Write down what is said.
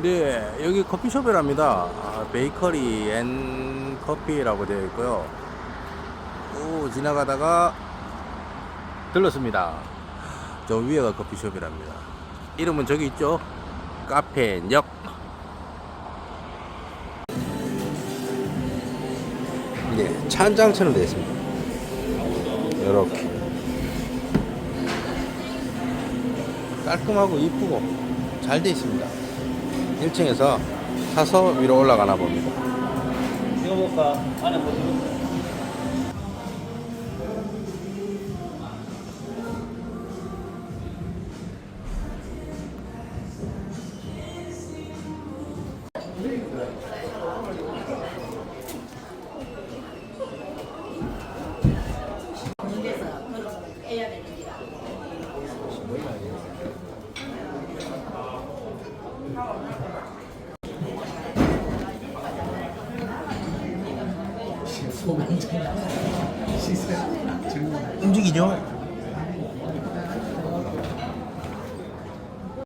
네, 여기 커피숍이랍니다. 아, 베이커리 앤 커피라고 되어 있고요. 오, 지나가다가 들렀습니다. 저 위에가 커피숍이랍니다. 이름은 저기 있죠? 카페 역. 네, 찬장처럼 되어 있습니다. 이렇게. 깔끔하고 이쁘고 잘 되어 있습니다. 1층에서 타서 위로 올라가나 봅니다. 이거 볼까? 안에 움직이죠?